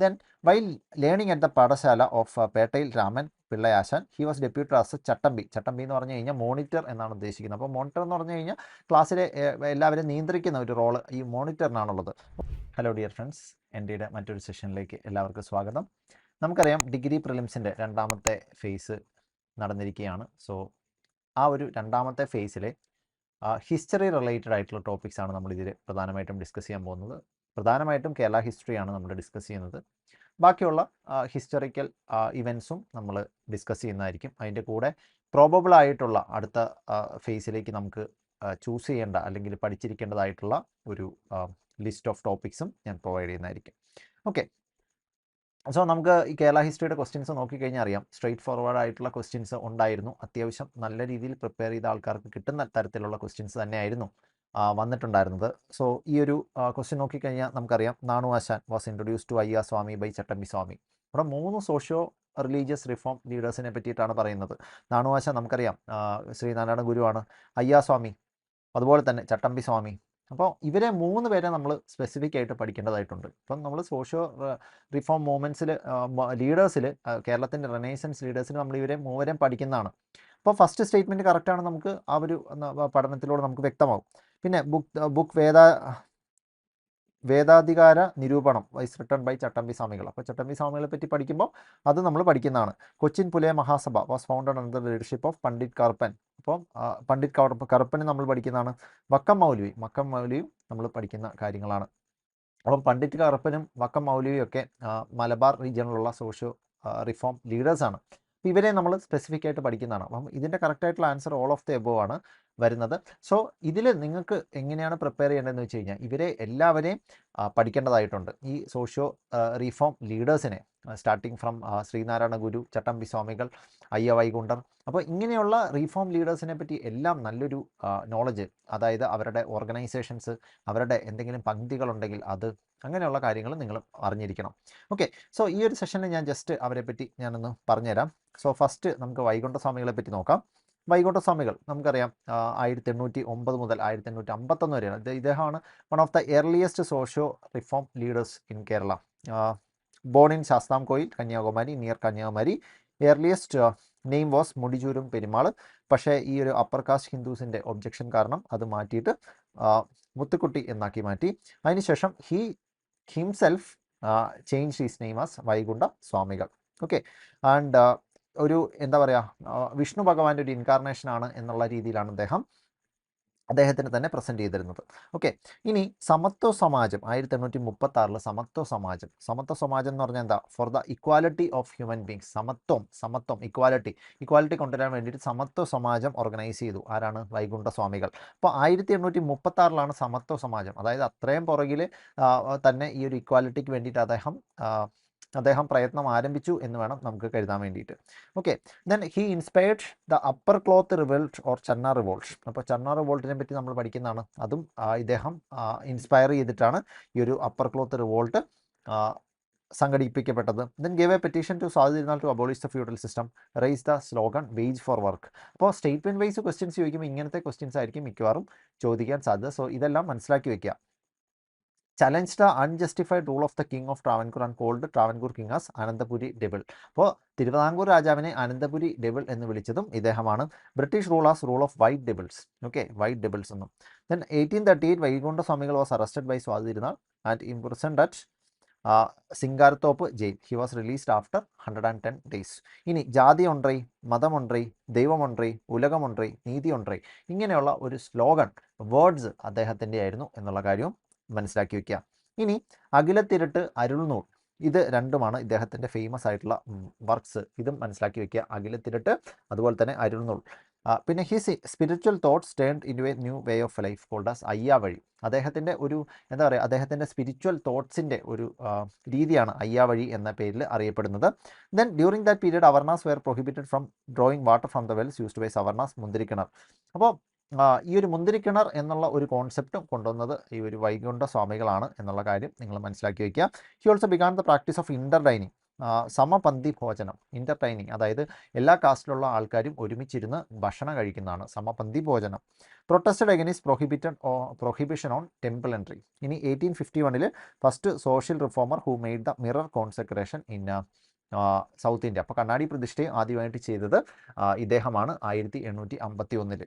Then while learning at the Paathshaala of പേട്ടയിൽ Raman Pillayasan he was deputed as Chattampi Chattampi എന്ന് പറഞ്ഞു കഴിഞ്ഞാൽ monitor എന്നാണ് ഉദ്ദേശിക്കുന്നത്. അപ്പോൾ മോണിറ്റർ എന്ന് പറഞ്ഞു കഴിഞ്ഞാൽ ക്ലാസ്സിലെ എല്ലാവരും നിയന്ത്രിക്കുന്ന ഒരു റോൾ ഈ മോണിറ്ററിനാണുള്ളത് ഹലോ ഡിയർ ഫ്രണ്ട്സ് എന്റെ മറ്റൊരു സെഷനിലേക്ക് എല്ലാവർക്കും സ്വാഗതം. നമുക്കറിയാം ഡിഗ്രി പ്രിലിംസിന്റെ രണ്ടാമത്തെ ഫേസ് നടന്നിരിക്കുകയാണ്. സോ ആ ഒരു രണ്ടാമത്തെ ഫേസിലെ ഹിസ്റ്ററി റിലേറ്റഡ് ആയിട്ടുള്ള ടോപ്പിക്സ് ആണ് നമ്മൾ ഇതിൽ പ്രധാനമായിട്ടും ഡിസ്കസ് ചെയ്യാൻ പോകുന്നത്. പ്രധാനമായിട്ടും കേരള ഹിസ്റ്ററിയാണ് നമ്മൾ ഡിസ്കസ് ചെയ്യുന്നത്. ബാക്കിയുള്ള ഹിസ്റ്ററിക്കൽ ഇവൻസും നമ്മൾ ഡിസ്കസ് ചെയ്യുന്നതായിരിക്കും. അതിന്റെ കൂടെ പ്രോബബിൾ ആയിട്ടുള്ള അടുത്ത ഫേസിലേക്ക് നമുക്ക് ചൂസ് ചെയ്യേണ്ട അല്ലെങ്കിൽ പഠിച്ചിരിക്കേണ്ടതായിട്ടുള്ള ഒരു ലിസ്റ്റ് ഓഫ് ടോപ്പിക്സും ഞാൻ പ്രൊവൈഡ് ചെയ്യുന്നതായിരിക്കും. ഓക്കെ സോ നമുക്ക് ഈ കേരള ഹിസ്റ്ററിയുടെ ക്വസ്റ്റ്യൻസ് നോക്കിക്കഴിഞ്ഞാൽ അറിയാം. സ്ട്രെയിറ്റ് ഫോർവേഡ് ആയിട്ടുള്ള ക്വസ്റ്റ്യൻസ് ഉണ്ടായിരുന്നു. അത്യാവശ്യം നല്ല രീതിയിൽ പ്രിപ്പയർ ചെയ്ത ആൾക്കാർക്ക് കിട്ടുന്ന തരത്തിലുള്ള ക്വസ്റ്റ്യൻസ് തന്നെയായിരുന്നു. വന്നിട്ടുണ്ടായിരുന്നത്. സോ ഈ ഒരു ക്വസ്റ്റ്യൻ നോക്കിക്കഴിഞ്ഞാൽ നമുക്കറിയാം. Nanu Asan was introduce to Ayya Swami by ചട്ടമ്പി സ്വാമി. ഇവിടെ മൂന്ന് സോഷ്യോ റിലീജിയസ് റിഫോം ലീഡേഴ്സിനെ പറ്റിയിട്ടാണ് പറയുന്നത്. നാണു ആശാൻ നമുക്കറിയാം ശ്രീനാരായണ ഗുരുവാണ്. അയ്യ സ്വാമി അതുപോലെ തന്നെ ചട്ടമ്പി സ്വാമി. അപ്പോൾ ഇവരെ മൂന്ന് പേരെ നമ്മൾ സ്പെസിഫിക് ആയിട്ട് പഠിക്കേണ്ടതായിട്ടുണ്ട്. ഇപ്പം നമ്മൾ സോഷ്യോ റിഫോം മൂവ്മെന്റ്സിൽ ലീഡേഴ്സിൽ കേരളത്തിന്റെ റെനേസൻസ് ലീഡേഴ്സിൽ നമ്മൾ ഇവരെ മൂവരെയും പഠിക്കുന്നതാണ്. അപ്പോൾ ഫസ്റ്റ് സ്റ്റേറ്റ്മെന്റ് കറക്റ്റാണ് നമുക്ക് ആ ഒരു പഠനത്തിലൂടെ നമുക്ക് വ്യക്തമാവും. പിന്നെ ബുക്ക് ബുക്ക് വേദ വേദാധികാര നിരൂപണം വൈസ് റിട്ടേൺ ബൈ ചട്ടമ്പി സ്വാമികൾ. അപ്പോൾ ചട്ടമ്പി സ്വാമികളെ പറ്റി പഠിക്കുമ്പോൾ അത് നമ്മൾ പഠിക്കുന്നതാണ്. Cochin Pulaya Mahasabha was founded under the leadership of Pandit Karuppan. അപ്പം പണ്ഡിറ്റ് കറുപ്പ കറുപ്പനെ നമ്മൾ പഠിക്കുന്നതാണ്. വക്കം മൗലവി മക്കം മൗലവിയും നമ്മൾ പഠിക്കുന്ന കാര്യങ്ങളാണ്. അപ്പം പണ്ഡിറ്റ് കറുപ്പനും വക്കം മൗലവിയും ഒക്കെ മലബാർ റീജിയണിലുള്ള സോഷ്യോ റിഫോം ലീഡേഴ്സാണ് ഇവരെ നമ്മൾ സ്പെസിഫിക് ആയിട്ട് പഠിക്കുന്നതാണ്. അപ്പം ഇതിന്റെ കറക്റ്റായിട്ടുള്ള answer all of the above ആണ് വരുന്നത്. സോ ഇതിൽ നിങ്ങൾക്ക് എങ്ങനെയാണ് പ്രിപ്പയർ ചെയ്യേണ്ടതെന്ന് വെച്ച് കഴിഞ്ഞാൽ ഇവരെ എല്ലാവരെയും പഠിക്കേണ്ടതായിട്ടുണ്ട്. ഈ സോഷ്യോ റീഫോം ലീഡേഴ്സിനെ സ്റ്റാർട്ടിങ് ഫ്രം ശ്രീനാരായണ ഗുരു ചട്ടമ്പി സ്വാമികൾ അയ്യ വൈകുണ്ടർ അപ്പോൾ ഇങ്ങനെയുള്ള റീഫോം ലീഡേഴ്സിനെ പറ്റി എല്ലാം നല്ലൊരു നോളജ് അതായത് അവരുടെ ഓർഗനൈസേഷൻസ് അവരുടെ എന്തെങ്കിലും പങ്ക്തികളുണ്ടെങ്കിൽ അത് അങ്ങനെയുള്ള കാര്യങ്ങൾ നിങ്ങൾ അറിഞ്ഞിരിക്കണം. ഓക്കെ സോ ഈ ഒരു സെഷനിൽ ഞാൻ ജസ്റ്റ് അവരെ പറ്റി ഞാനൊന്ന് പറഞ്ഞുതരാം. സോ ഫസ്റ്റ് നമുക്ക് വൈകുണ്ഠ സ്വാമികളെ പറ്റി നോക്കാം. വൈകുണ്ഠ സ്വാമികൾ നമുക്കറിയാം ആയിരത്തി എണ്ണൂറ്റി ഒമ്പത് മുതൽ ആയിരത്തി എണ്ണൂറ്റി അമ്പത്തൊന്ന് വരെയാണ് ഇദ്ദേഹമാണ് one of the earliest socio reform leaders in Kerala born in Sasthamkovil Kanyakumari near Kanyakumari earliest name was മുടിചൂരും Perumal പക്ഷേ ഈ ഒരു അപ്പർ കാസ്റ്റ് ഹിന്ദുസിന്റെ ഒബ്ജക്ഷൻ കാരണം അത് മാറ്റിയിട്ട് മുത്തുക്കുട്ടി എന്നാക്കി മാറ്റി. അതിനുശേഷം he himself change his name as Vaikunta Swamikal okay and ഒരു എന്താ പറയുക വിഷ്ണു ഭഗവാന്റെ ഒരു ഇൻകാർണേഷൻ ആണ് എന്നുള്ള രീതിയിലാണ് അദ്ദേഹം അദ്ദേഹത്തിന് തന്നെ പ്രസന്റ് ചെയ്തിരുന്നത്. ഓക്കെ ഇനി സമത്വ സമാജം ആയിരത്തി എണ്ണൂറ്റി മുപ്പത്തി ആറിൽ സമത്വ സമാജം. സമത്വ സമാജം എന്ന് പറഞ്ഞാൽ എന്താ? For the equality of human beings സമത്വം സമത്വം ഇക്വാലിറ്റി ഇക്വാലിറ്റി കൊണ്ടുവരാൻ വേണ്ടിയിട്ട് സമത്വ സമാജം ഓർഗനൈസ് ചെയ്തു. ആരാണ്? വൈകുണ്ഠ സ്വാമികൾ അപ്പോൾ ആയിരത്തി എണ്ണൂറ്റി മുപ്പത്തി ആറിലാണ് സമത്വ സമാജം. അതായത് അത്രയും പുറകിൽ തന്നെ ഈ ഒരു ഇക്വാലിറ്റിക്ക് വേണ്ടിയിട്ട് അദ്ദേഹം അദ്ദേഹം പ്രയത്നം ആരംഭിച്ചു എന്ന് വേണം നമുക്ക് കരുതാൻ വേണ്ടിയിട്ട്. Okay then he inspired the upper cloth revolt or Channar revolt അപ്പോൾ ചന്ന റിവോൾട്ടിനെ പറ്റി നമ്മൾ പഠിക്കുന്നതാണ്. അതും ഇദ്ദേഹം ഇൻസ്പയർ ചെയ്തിട്ടാണ് ഈ ഒരു upper cloth revolt സംഘടിപ്പിക്കപ്പെട്ടത്. Then gave a petition to Swathi Thirunal to abolish the feudal system raise the slogan wage for work അപ്പോൾ സ്റ്റേറ്റ്മെന്റ് വൈസ് ക്വസ്റ്റ്യൻസ് ചോദിക്കുമ്പോൾ ഇങ്ങനത്തെ ക്വസ്റ്റ്യൻസ് ആയിരിക്കും മിക്കവാറും ചോദിക്കാൻ സാധ്യത. സോ ഇതെല്ലാം മനസ്സിലാക്കി വെക്കുക. Challenge the unjustified rule of the king of Travancore and called Travancore king as Ananthapuri devil അപ്പോൾ തിരുവിതാംകൂർ രാജാവിനെ അനന്തപുരി ഡെബിൾ എന്ന് വിളിച്ചതും ഇദ്ദേഹമാണ്. British rule as rule of white devils okay white devils എന്നും. Then eighteen thirty eight Vaikunda Swamikal was arrested by Swathi Thirunal and imprisoned at Singarathoppu jail he was released after hundred and ten days ഇനി ജാതി ഒൻട്രൈ മതമൊൻട്രൈ ദൈവമൊൻട്രൈ ഉലകമൊൻട്രൈ നീതി ഒൻട്രൈ ഇങ്ങനെയുള്ള ഒരു slogan words അദ്ദേഹത്തിന്റെ ആയിരുന്നു എന്നുള്ള കാര്യവും മനസ്സിലാക്കി വെക്കുക ഇനി അഖിലത്തിരട്ട് അരുൾനൂർ. ഇത് രണ്ടുമാണ് ഇദ്ദേഹത്തിന്റെ ഫേമസ് ആയിട്ടുള്ള വർക്ക്സ് ഇതും മനസ്സിലാക്കി വെക്കുക അഖിലത്തിരട്ട് അതുപോലെ തന്നെ അരുൾനൂർ. പിന്നെ his spiritual thoughts turn in a new way of life called as Ayya Vazhi അദ്ദേഹത്തിന്റെ ഒരു എന്താ പറയുക അദ്ദേഹത്തിന്റെ സ്പിരിച്വൽ തോട്ട്സിന്റെ ഒരു രീതിയാണ് അയ്യാ വഴി എന്ന പേരിൽ അറിയപ്പെടുന്നത്. Then during that period avarnas were prohibited from drawing water from the wells used by savarnas Munthirikinar. അപ്പോൾ ഈ ഒരു മുന്തിരിക്കിണർ എന്നുള്ള ഒരു കോൺസെപ്റ്റ് കൊണ്ടുവന്നത് ഈ ഒരു വൈകുണ്ഠ സ്വാമികളാണ് എന്നുള്ള കാര്യം നിങ്ങൾ മനസ്സിലാക്കി വയ്ക്കുക he also began the practice of interdining Samapanthi Bhojanam interdining അതായത് എല്ലാ കാസ്റ്റിലുള്ള ആൾക്കാരും ഒരുമിച്ചിരുന്ന് ഭക്ഷണം കഴിക്കുന്നതാണ് Samapanthi Bhojanam. Protested against prohibited prohibition on temple entry ഇനി എയ്റ്റീൻ ഫിഫ്റ്റി വണ്ണിൽ first social reformer who made the mirror consecration in South India അപ്പോൾ കണ്ണാടി പ്രതിഷ്ഠയെ ആദ്യമായിട്ട് ചെയ്തത് ഇദ്ദേഹമാണ് ആയിരത്തി എണ്ണൂറ്റി അമ്പത്തി ഒന്നിൽ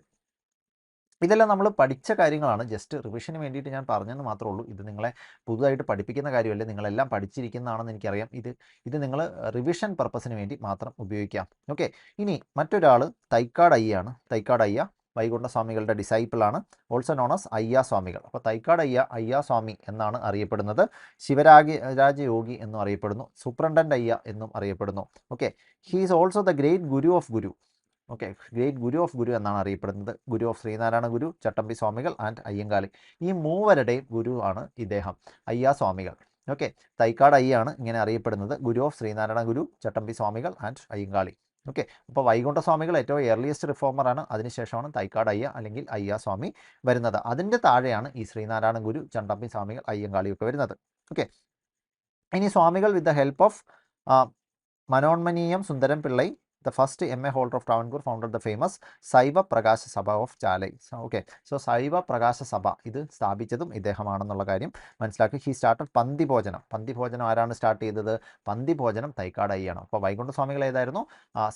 ഇതെല്ലാം നമ്മൾ പഠിച്ച കാര്യങ്ങളാണ്. ജസ്റ്റ് റിവിഷന് വേണ്ടിയിട്ട് ഞാൻ പറഞ്ഞെന്ന് മാത്രമേ ഉള്ളൂ. ഇത് നിങ്ങളെ പുതുതായിട്ട് പഠിപ്പിക്കുന്ന കാര്യമല്ല? നിങ്ങളെല്ലാം പഠിച്ചിരിക്കുന്നതാണെന്ന് എനിക്കറിയാം. ഇത് ഇത് നിങ്ങൾ റിവിഷൻ പർപ്പസിന് വേണ്ടി മാത്രം ഉപയോഗിക്കാം. ഓക്കെ. ഇനി മറ്റൊരാൾ തൈക്കാട് അയ്യാണ് തൈക്കാട് അയ്യ വൈകുണ്ഠ സ്വാമികളുടെ ഡിസൈപ്പിളാണ്. ഓൾസോ നോൺ ആസ് അയ്യ സ്വാമികൾ അപ്പോൾ തൈക്കാട് അയ്യ അയ്യ സ്വാമി എന്നാണ് അറിയപ്പെടുന്നത്. ശിവരാഗി രാജയോഗി എന്നും അറിയപ്പെടുന്നു. സൂപ്രണ്ടന്റ് അയ്യ എന്നും അറിയപ്പെടുന്നു. Okay. He is also the great guru of guru. Okay great guru of guru എന്നാണ് അറിയപ്പെടുന്നത്. Guru of Sreenarayana Guru Chattampi Swamikal and Ayyankali. ഈ മൂവരുടെയും ഗുരു ആണ് ഇദ്ദേഹം. അയ്യ സ്വാമികൾ. ഓക്കെ തൈക്കാട് അയ്യാണ് ഇങ്ങനെ അറിയപ്പെടുന്നത്. Guru of Sreenarayana Guru Chattampi Swamikal and Ayyankali. Okay അപ്പോൾ വൈകുണ്ഠ സ്വാമികൾ ഏറ്റവും എയർലിയസ്റ്റ് റിഫോമറാണ് അതിനുശേഷമാണ് തൈക്കാട് അയ്യ അല്ലെങ്കിൽ അയ്യ സ്വാമി വരുന്നത്. അതിന്റെ താഴെയാണ് ഈ ശ്രീനാരായണ ഗുരു ചട്ടമ്പി സ്വാമികൾ അയ്യങ്കാളിയൊക്കെ വരുന്നത്. ഓക്കെ ഇനി Swamikal with the help of Manonmaniyam Sundaram Pillai the first M A holder of Travancore founder the famous Saiva Prakasa Sabha of Chalai okay so Saiva Prakasa Sabha ഇത് സ്ഥാപിച്ചതും ഇദ്ദേഹമാണെന്നുള്ള കാര്യം മനസ്സിലാക്കി. ഹി സ്റ്റാർട്ടഡ് പന്തി ഭോജനം പന്തി ഭോജനം ആരാണ് start ചെയ്തത്? പന്തി ഭോജനം തൈക്കാടയ്യാണ് അപ്പോൾ വൈകുണ്ഠ സ്വാമികൾ ഏതായിരുന്നു?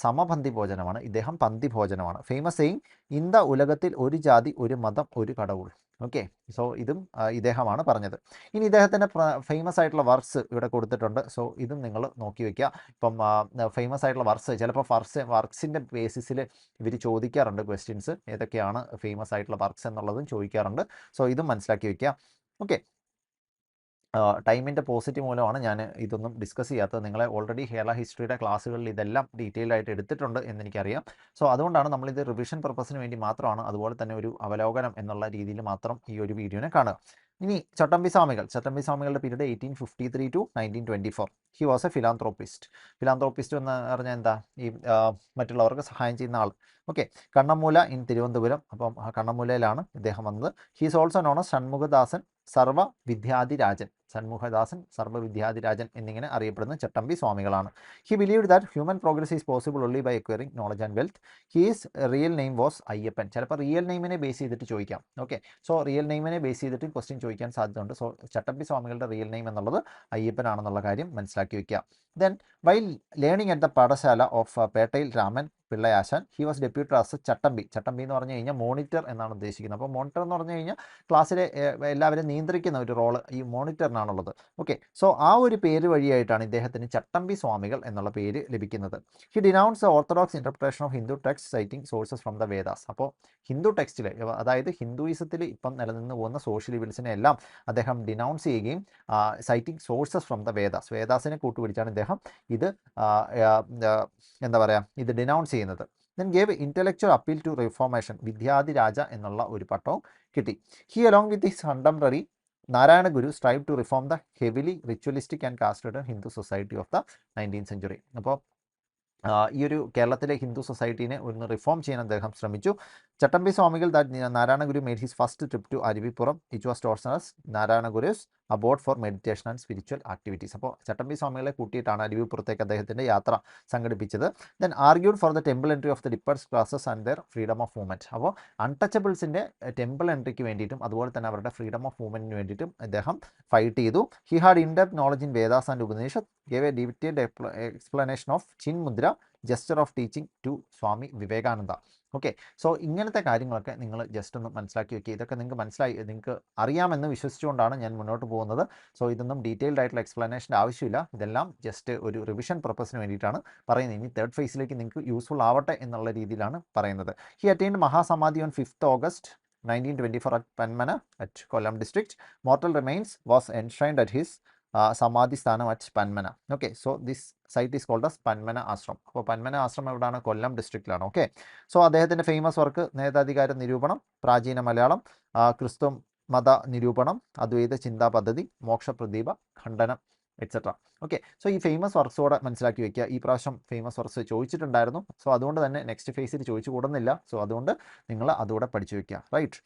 സമപന്തി ഭോജനമാണ്. ഇദ്ദേഹം പന്തി ഭോജനമാണ് ഫേമസ് സെയിങ് ഇന്ത ഉലകത്തിൽ ഒരു ജാതി ഒരു മതം ഒരു കടവുൾ. ഓക്കെ സോ ഇതും ഇദ്ദേഹമാണ് പറഞ്ഞത്. ഇനി ഇദ്ദേഹത്തിന്റെ ഫേമസ് ആയിട്ടുള്ള വർക്ക്സ് ഇവിടെ കൊടുത്തിട്ടുണ്ട്. സോ ഇതും നിങ്ങൾ നോക്കി വെക്കുക. ഇപ്പം ഫേമസ് ആയിട്ടുള്ള വർക്ക്സ് ചിലപ്പോൾ വർക്ക്സ് വർക്ക്സിന്റെ ബേസിസിൽ ഇവർ ചോദിക്കാറുണ്ട് ക്വസ്റ്റ്യൻസ് ഏതൊക്കെയാണ് ഫേമസ് ആയിട്ടുള്ള വർക്ക്സ് എന്നുള്ളതും ചോദിക്കാറുണ്ട്. സോ ഇതും മനസ്സിലാക്കി വെക്കുക. ഓക്കെ ടൈമിന്റെ പോസിറ്റീവ് മൂലമാണ് ഞാൻ ഇതൊന്നും ഡിസ്കസ് ചെയ്യാത്തത്. നിങ്ങളെ ഓൾറെഡി ഹേള ഹിസ്റ്ററിയുടെ ക്ലാസ്സുകളിൽ ഇതെല്ലാം ഡീറ്റെയിൽ ആയിട്ട് എടുത്തിട്ടുണ്ട് എന്ന് എനിക്കറിയാം സോ അതുകൊണ്ടാണ് നമ്മളിത് റിവിഷൻ പർപ്പസിന് വേണ്ടി മാത്രമാണ് അതുപോലെ തന്നെ ഒരു അവലോകനം എന്നുള്ള രീതിയിൽ മാത്രം ഈ ഒരു വീഡിയോനെ കാണുക. ഇനി ചട്ടമ്പി സ്വാമികൾ ചട്ടമ്പി സ്വാമികളുടെ period eighteen fifty three to nineteen twenty four he was a philanthropist philanthropist എന്ന് പറഞ്ഞാൽ എന്താ? ഈ മറ്റുള്ളവർക്ക് സഹായം ചെയ്യുന്ന ആൾ ഓക്കെ കണ്ണമൂല ഇൻ തിരുവനന്തപുരം. അപ്പം കണ്ണമൂലയിലാണ് ഇദ്ദേഹം വന്നത്. ഹീസ് ഓൾസോ നോൺ ഷൺമുഖദാസൻ സർവ വിദ്യാധിരാജൻ. ഷൺമുഖദാസൻ സർവവിദ്യാധിരാജൻ എന്നിങ്ങനെ അറിയപ്പെടുന്ന Chattampi സ്വാമികളാണ്. He believe that human progress is possible only by acquiring knowledge and wealth his real name was Ayyappan ചിലപ്പോൾ റിയൽ നെയിമിനെ ബേസ് ചെയ്തിട്ട് ചോദിക്കാം. ഓക്കെ സോ റിയൽ നെയിമിനെ ബേസ് ചെയ്തിട്ട് ക്വസ്റ്റ്യൻ ചോദിക്കാൻ സാധ്യതയുണ്ട്. സോ ചട്ടമ്പി സ്വാമികളുടെ റിയൽ നെയിം എന്നുള്ളത് അയ്യപ്പനാണെന്നുള്ള കാര്യം മനസ്സിലാക്കി വെക്കുക. Then while learning at the pathashala of പേട്ടയിൽ Raman Pillayasan he was deputed as Chattampi. Chattampi എന്ന് പറഞ്ഞു കഴിഞ്ഞാൽ മോണിറ്റർ എന്നാണ് ഉദ്ദേശിക്കുന്നത്. അപ്പോൾ മോണിറ്റർ എന്ന് പറഞ്ഞു കഴിഞ്ഞാൽ ക്ലാസ്സിലെ എല്ലാവരും നിയന്ത്രിക്കുന്ന ഒരു റോൾ ഈ മോണിറ്ററിനാണുള്ളത് ഓക്കെ സോ ആ ഒരു പേര് വഴിയായിട്ടാണ് ഇദ്ദേഹത്തിന് ചട്ടമ്പി സ്വാമികൾ എന്നുള്ള പേര് ലഭിക്കുന്നത്. He denounce orthodox interpretation of Hindu text citing sources from the Vedas അപ്പോൾ ഹിന്ദു ടെക്സ്റ്റിലെ അതായത് ഹിന്ദുയിസത്തിൽ ഇപ്പം നിലനിന്ന് പോകുന്ന സോഷ്യൽ ഇവൻസിനെ എല്ലാം അദ്ദേഹം ഡിനൗൺസ് ചെയ്യുകയും citing sources from the Vedas വേദാസിനെ കൂട്ടുപിടിച്ചാണ് ഇദ്ദേഹം ഇത് എന്താ പറയുക ഇത് ഡിനൗൺസ് ചെയ്യുന്നത്. Then gave intellectual appeal to reformation Vidyadhiraja എന്നുള്ള ഒരു പട്ടവും കിട്ടി. He along with his contemporary Narayana Guru strive to reform the heavily ritualistic and casted Hindu society of the nineteen century അപ്പോൾ ഈ ഒരു കേരളത്തിലെ ഹിന്ദു സൊസൈറ്റീനെ ഒന്ന് റിഫോം ചെയ്യാൻ അദ്ദേഹം ശ്രമിച്ചു. Chattampi Swamikal that Narayana Guru made his first trip to Aruvippuram. It was ടോർസണസ് Narayana Guru's abode for meditation and spiritual activities അപ്പോൾ ചട്ടമ്പി സ്വാമികളെ കൂട്ടിയിട്ടാണ് അരുവിപ്പുറത്തേക്ക് അദ്ദേഹത്തിന്റെ യാത്ര സംഘടിപ്പിച്ചത്. Then argued for the temple entry of the depressed classes and their freedom of movement അപ്പോൾ അൺടച്ചബിൾസിന്റെ temple എൻട്രിക്ക് വേണ്ടിയിട്ടും അതുപോലെ തന്നെ അവരുടെ ഫ്രീഡം ഓഫ് മൂവ്മെന്റിന് വേണ്ടിയിട്ടും അദ്ദേഹം ഫൈറ്റ് ചെയ്തു. He had in depth knowledge in Vedas and Upanishad gave a detailed explanation of Chin Mudra gesture of teaching to Swami Vivekananda. Okay so ഇങ്ങനത്തെ കാര്യങ്ങളൊക്കെ നിങ്ങൾ ജസ്റ്റ് ഒന്ന് മനസ്സിലാക്കി വെക്കുക ഇതൊക്കെ നിങ്ങൾക്ക് മനസ്സിലായി നിങ്ങൾക്ക് അറിയാമെന്ന് വിശ്വസിച്ചുകൊണ്ടാണ് ഞാൻ മുന്നോട്ട് പോകുന്നത്. സോ ഇതൊന്നും ഡീറ്റെയിൽഡ് ആയിട്ടുള്ള എക്സ്പ്ലനേഷന്റെ ആവശ്യമില്ല. ഇതെല്ലാം ജസ്റ്റ് ഒരു റിവിഷൻ പർപ്പസിന് വേണ്ടിയിട്ടാണ് പറയുന്നത്. ഇനി തേർഡ് ഫേസിലേക്ക് നിങ്ങൾക്ക് യൂസ്ഫുൾ ആവട്ടെ എന്നുള്ള രീതിയിലാണ് പറയുന്നത്. He attained mahasamadhi on fifth August nineteen twenty four at Panmana at Kollam district mortal remains was enshrined at his samadhi sthanam at Panmana okay so this site is called as Panmana ashram അപ്പോൾ പന്മന ആശ്രമം എവിടെയാണ് കൊല്ലം ഡിസ്ട്രിക്റ്റിലാണ് okay so അദ്ദേഹത്തിന്റെ famous work Vedadhikara Niroopanam Pracheena Malayalam Kristhu Matha Nirupanam Advaita Chinta Paddhati Mokshapradeepa Khandanam etcetera okay so ഈ famous വർക്ക്സോടെ മനസ്സിലാക്കി വെക്കുക. ഈ പ്രാവശ്യം ഫേമസ് വർക്ക്സ് ചോദിച്ചിട്ടുണ്ടായിരുന്നു. സോ അതുകൊണ്ട് തന്നെ നെക്സ്റ്റ് ഫേസിൽ ചോദിച്ചു കൂടുന്നില്ല. സോ അതുകൊണ്ട് നിങ്ങൾ അതുകൂടെ പഠിച്ചു വെക്കുക. റൈറ്റ്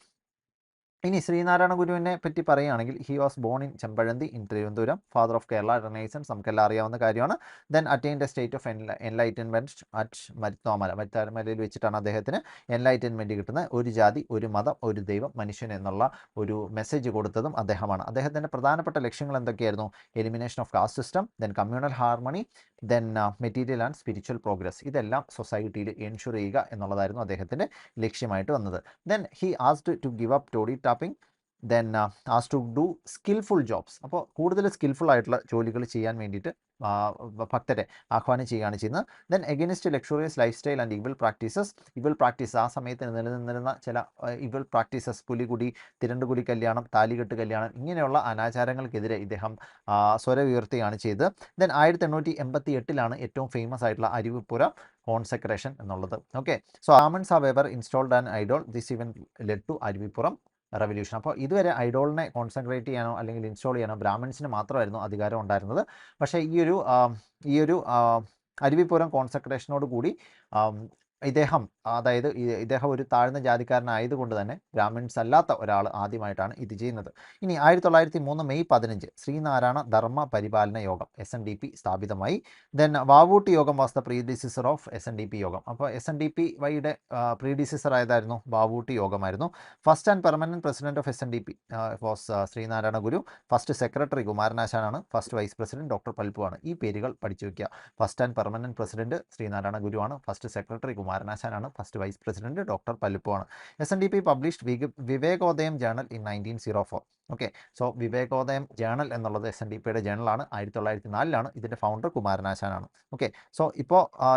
ഇനി ശ്രീനാരായണ ഗുരുവിനെ പറ്റി പറയുകയാണെങ്കിൽ he was born in Chempazhanthi in Thiruvananthapuram father of Kerala renaissance നമുക്കെല്ലാം അറിയാവുന്ന കാര്യമാണ്. Then attain the state of enlightenment at Maruthwamala മരുത്താമലയിൽ വെച്ചിട്ടാണ് അദ്ദേഹത്തിന് എൻലൈറ്റൻമെന്റ് കിട്ടുന്നത്. ഒരു ജാതി ഒരു മതം ഒരു ദൈവം മനുഷ്യൻ എന്നുള്ള ഒരു മെസ്സേജ് കൊടുത്തതും അദ്ദേഹമാണ്. അദ്ദേഹത്തിന്റെ പ്രധാനപ്പെട്ട ലക്ഷ്യങ്ങൾ എന്തൊക്കെയായിരുന്നു? Elimination of caste system then communal harmony then material and spiritual progress ഇതെല്ലാം സൊസൈറ്റിയിൽ എൻഷുർ ചെയ്യുക എന്നുള്ളതായിരുന്നു അദ്ദേഹത്തിന്റെ ലക്ഷ്യമായിട്ട് വന്നത്. Then he asked to give up toddy tapping then as to do skillful jobs അപ്പോൾ കൂടുതൽ സ്കിൽഫുൾ ആയിട്ടുള്ള ജോലികൾ ചെയ്യാൻ വേണ്ടിയിട്ട് ഭക്തരെ ആഹ്വാനം ചെയ്യുകയാണ് ചെയ്യുന്നത്. Then against luxurious life style and evil practices evil practice ആ സമയത്ത് നിലനിന്നിരുന്ന ചില ഇവിൾ പ്രാക്ടീസസ് പുലികുടി തിരണ്ടുകുടി കല്യാണം താലികെട്ട് കല്യാണം ഇങ്ങനെയുള്ള അനാചാരങ്ങൾക്കെതിരെ ഇദ്ദേഹം സ്വര ഉയർത്തുകയാണ് ചെയ്തത്. ദെൻ ആയിരത്തി എണ്ണൂറ്റി എൺപത്തി എട്ടിലാണ് ഏറ്റവും ഫേമസ് ആയിട്ടുള്ള അരുവിപ്പുര കോൺസെക്രേഷൻ എന്നുള്ളത്. Okay so ആമൻസ് have ever installed and idol this even led to Aruvippuram. Revolution അപ്പോൾ ഇതുവരെ ഐഡോളിനെ കോൺസെൻട്രേറ്റ് ചെയ്യാനോ അല്ലെങ്കിൽ ഇൻസ്റ്റാൾ ചെയ്യാനോ ബ്രാഹ്മിൻസിന് മാത്രമായിരുന്നു അധികാരം ഉണ്ടായിരുന്നത്. പക്ഷേ ഈ ഒരു ഈ ഒരു ആ, അരുവിപ്പുരം കോൺസെൻട്രേഷനോട് കൂടി ഇദ്ദേഹം അതായത് ഇദ്ദേഹം ഒരു താഴ്ന്ന ജാതിക്കാരനായതുകൊണ്ട് തന്നെ ബ്രാഹ്മിൺസ് അല്ലാത്ത ഒരാൾ ആദ്യമായിട്ടാണ് ഇത് ചെയ്യുന്നത്. ഇനി ആയിരത്തി തൊള്ളായിരത്തി മൂന്ന് മെയ് പതിനഞ്ച് Sreenarayana Dharma Paripalana Yogam S N D P സ്ഥാപിതമായി. Then Vavoottu Yogam was the predecessor of S N D P Yogam. അപ്പോൾ എസ് എൻ ഡി പി വൈയുടെ പ്രീഡിസിസർ ആയതായിരുന്നു Vavootty യോഗമായിരുന്നു. First and permanent president of S N D P was Sreenarayana Guru. First secretary കുമാരനാശാനാണ്. First vice president doctor പൽപ്പുവാണ്. ഈ പേരുകൾ പഠിച്ചു വയ്ക്കുക. First and permanent president Sreenarayana ഗുരുവാണ്. First secretary കുമാരനാശാനാണ്. First vice president doctor പല്ലുപ്പുവാണ് S N D P published Vivekodayam journal in nineteen zero four okay so Vivekodayam journal എന്നുള്ളത് S N D പിയുടെ ജേണലാണ് ആയിരത്തി തൊള്ളായിരത്തി നാലിലാണ് ഇതിന്റെ ഫൗണ്ടർ കുമാരനാശാനാണ്. ഓക്കെ സോ ഇപ്പോൾ ആ,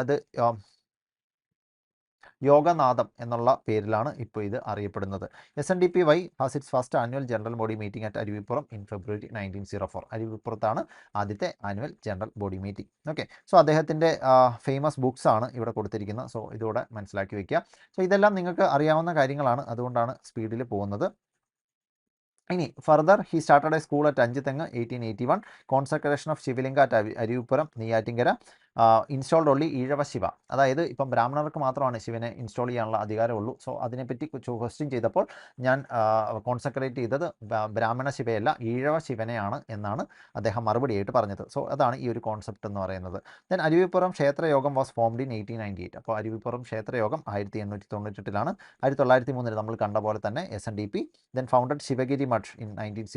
യോഗനാഥം എന്നുള്ള പേരിലാണ് ഇപ്പോൾ ഇത് അറിയപ്പെടുന്നത്. S N D P Y has its first annual general body meeting at Aruvippuram in February nineteen zero four. അരുവിപ്പുറത്താണ് ആദ്യത്തെ annual general body meeting. Okay. So അദ്ദേഹത്തിന്റെ ഫേമസ് ബുക്സ് ആണ് ഇവിടെ കൊടുത്തിരിക്കുന്നത്. സോ ഇതോടെ മനസ്സിലാക്കി വയ്ക്കുക സോ ഇതെല്ലാം നിങ്ങൾക്ക് അറിയാവുന്ന കാര്യങ്ങളാണ് അതുകൊണ്ടാണ് സ്പീഡിൽ പോകുന്നത്. ഇനി further he started a school at Anchuthengu eighteen eighty one. Consecration of Shivalinga at അരി- അരിവിപ്പുറം നെയ്യാറ്റിങ്കര ഇൻസ്റ്റാൾഡ് ഓൺലി ഈഴവ ശിവ. അതായത് ഇപ്പം ബ്രാഹ്മണർക്ക് മാത്രമാണ് ശിവനെ ഇൻസ്റ്റാൾ ചെയ്യാനുള്ള അധികാരമുള്ളൂ. സോ അതിനെപ്പറ്റി ക്വസ്റ്റ്യൻ ചെയ്തപ്പോൾ ഞാൻ കോൺസെൻട്രേറ്റ് ചെയ്തത് ബ്രാഹ്മണ ശിവയല്ല ഈഴവ ശിവനെയാണ് എന്നാണ് അദ്ദേഹം മറുപടിയായിട്ട് പറഞ്ഞത്. സോ അതാണ് ഈ ഒരു കോൺസെപ്റ്റ് എന്ന് പറയുന്നത്. Then Aruvippuram Kshetrayogam was formed in eighteen ninety eight അപ്പോൾ അരുവിപ്പുറം ക്ഷേത്രയോഗം ആയിരത്തി എണ്ണൂറ്റി തൊണ്ണൂറ്റെട്ടിലാണ് ആയിരത്തി തൊള്ളായിരത്തി മൂന്നിൽ നമ്മൾ കണ്ട പോലെ തന്നെ S N D P then founded Sivagiri Mutt in nineteen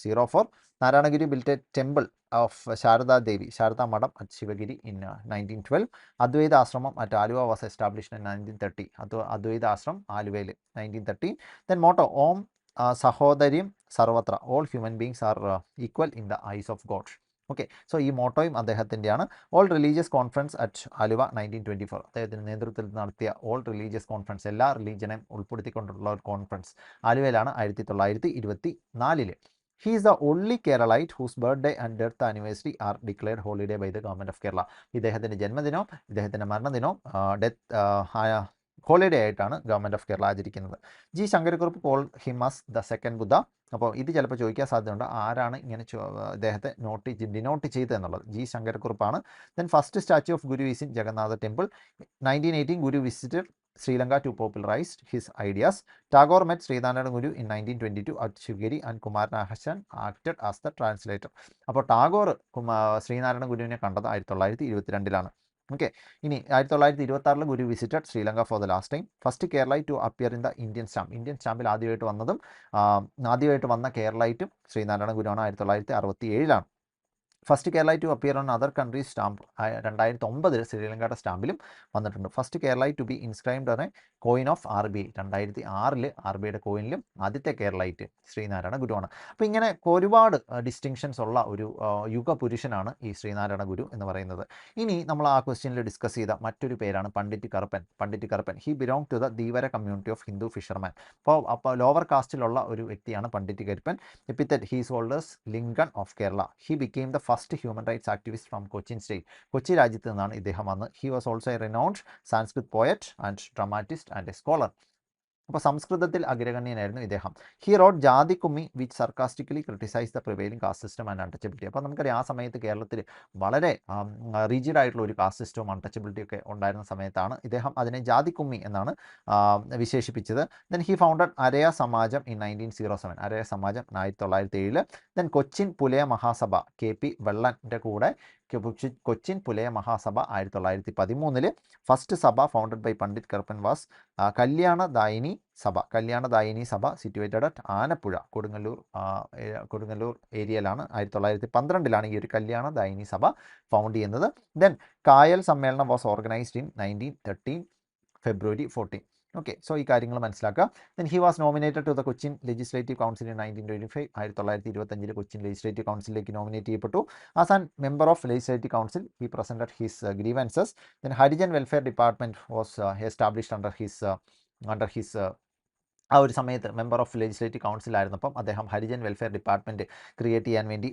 zero four Narayanagiri built a temple of Sharada Devi Sharada Madom at Sivagiri in nineteen twelve Advaita Ashramam at Aluva was established in nineteen thirty അത് അദ്വൈത ആശ്രമം ആലുവയിൽ nineteen thirteen then motto Om Sahodaryam Sarvatra all human beings are equal in the eyes of God okay so ഈ മോട്ടോയും അദ്ദേഹത്തിന്റെയാണ്. All religious conference at Aluva nineteen twenty four അദ്ദേഹത്തിന്റെ നേതൃത്വത്തിൽ നടത്തിയ all religious conference എല്ലാ റിലീജിയനെയും ഉൾപ്പെടുത്തിക്കൊണ്ടുള്ള ഒരു conference ആലുവയിലാണ് ആയിരത്തി തൊള്ളായിരത്തി ഇരുപത്തി നാലിൽ he is the only Keralite whose birthday and death anniversary are declared holiday by the government of Kerala ഇദ്ദേഹത്തിന്റെ ജന്മദിനവും ഇദ്ദേഹത്തിന്റെ മരണദിനവും ഡെത്ത് ഹോളിഡേ ആയിട്ടാണ് ഗവൺമെന്റ് ഓഫ് കേരള ആചരിക്കുന്നത്. G Sankarakurup call him as the second Buddha അപ്പോൾ ഇത് ചിലപ്പോൾ ചോദിക്കാൻ സാധ്യതയുണ്ട്. ആരാണ് ഇങ്ങനെ ഇദ്ദേഹത്തെ നോട്ട് ഡിനോട്ട് ചെയ്തത് എന്നുള്ളത്? G ശങ്കരക്കുറുപ്പാണ്. Then first statue of Guru is in Jagannatha temple nineteen eighteen Guru visited Sri Lanka to popularize his ideas Tagore met Sreenarayana Guru in nineteen twenty two at Sivagiri and Kumaranasan acted as the translator അപ്പോൾ ടാഗോർ ശ്രീനാരായണ ഗുരുവിനെ കണ്ടത് ആയിരത്തി തൊള്ളായിരത്തി ഇരുപത്തിരണ്ടിലാണ് okay ഇനി ആയിരത്തി തൊള്ളായിരത്തി ഇരുപത്തി ആറിൽ Guru visited Sri Lanka for the last time first Keralite to appear in the Indian stamp Indian സ്റ്റാമ്പിൽ ആദ്യമായിട്ട് വന്നതും ആദ്യമായിട്ട് വന്ന കേരളൈറ്റും ശ്രീനാരായണ ഗുരുവാണ് ആയിരത്തി തൊള്ളായിരത്തി അറുപത്തി ഏഴിലാണ് first Kerala to appear on other countries stamp രണ്ടായിരത്തി ഒമ്പതിൽ ശ്രീലങ്കയുടെ സ്റ്റാമ്പിലും വന്നിട്ടുണ്ട്. First Kerala to be inscribed ആണ് കോയിൻ ഓഫ് ആർ ബി രണ്ടായിരത്തി ആറിൽ ആർ ബി ഐയുടെ കോയിനിലും ആദ്യത്തെ കേരളൈറ്റ് ശ്രീനാരായണ ഗുരുവാണ്. അപ്പോൾ ഇങ്ങനെ ഒരുപാട് ഡിസ്റ്റിങ്ഷൻസ് ഉള്ള ഒരു യുഗ യുഗപുരുഷനാണ് ഈ ശ്രീനാരായണ ഗുരു എന്ന് പറയുന്നത്. ഇനി നമ്മൾ ആ ക്വസ്റ്റ്യനിൽ ഡിസ്കസ് ചെയ്ത മറ്റൊരു പേരാണ് Pandit Karuppan. Pandit Karuppan. He belong to the Dheevara community of Hindu fisherman അപ്പോൾ അപ്പോൾ ലോവർ കാസ്റ്റിലുള്ള ഒരു വ്യക്തിയാണ് Pandit Karuppan. Epithet his holders Lincoln of Kerala he became the first human rights activist from Cochin state Kochi രാജ്യത്ത് നിന്നാണ് ഇദ്ദേഹം വന്ന് he was also a renowned Sanskrit poet and dramatist and a scholar അപ്പോൾ സംസ്കൃതത്തിൽ അഗ്രഗണ്യനായിരുന്നു ഇദ്ദേഹം. He wrote Jathi Kummi which sarcastically criticise the prevailing caste system and untouchability അപ്പോൾ നമുക്കറിയാം ആ സമയത്ത് കേരളത്തിൽ വളരെ റിജിഡ് ആയിട്ടുള്ള ഒരു കാസ്റ്റ് സിസ്റ്റവും അൺടച്ചബിലിറ്റി ഒക്കെ ഉണ്ടായിരുന്ന സമയത്താണ് ഇദ്ദേഹം അതിനെ ജാതി കുമ്മി എന്നാണ് വിശേഷിപ്പിച്ചത്. Then he founded Araya Samajam in nineteen zero seven Araya Samajam ആയിരത്തി തൊള്ളായിരത്തി ഏഴിൽ. Then Cochin Pulaya Mahasabha K P വെള്ളന്റെ കൂടെ കൊച്ചിൻ പുലയ മഹാസഭ ആയിരത്തി തൊള്ളായിരത്തി പതിമൂന്നിൽ first Sabha founded by Pandit Karuppan was Kalyanadayini Sabha Kalyanadayini Sabha situated at Anapuzha Kodungallur Kodungallur ഏരിയയിലാണ് ആയിരത്തി തൊള്ളായിരത്തി പന്ത്രണ്ടിലാണ് ഈ ഒരു കല്യാണദായിനി സഭ ഫൗണ്ട് ചെയ്യുന്നത്. Then Kayal Sammelanam was organized in nineteen thirteen February fourteen okay so ഈ കാര്യങ്ങൾ മനസ്സിലാക്കുക. Then he was nominated to the Cochin legislative council in nineteen twenty five ആയിരത്തി തൊള്ളായിരത്തി ഇരുപത്തഞ്ചിൽ കൊച്ചിൻ ലെജിസ്ലേറ്റീവ് കൗൺസിലേക്ക് നോമിനേറ്റ് ചെയ്യപ്പെട്ടു. As an member of legislative council he presented his grievances then Harijan welfare department was established under his under his ആ ഒരു സമയത്ത് member of legislative കൗൺസിലായിരുന്നപ്പം അദ്ദേഹം Harijan welfare department create ചെയ്യാൻ വേണ്ടി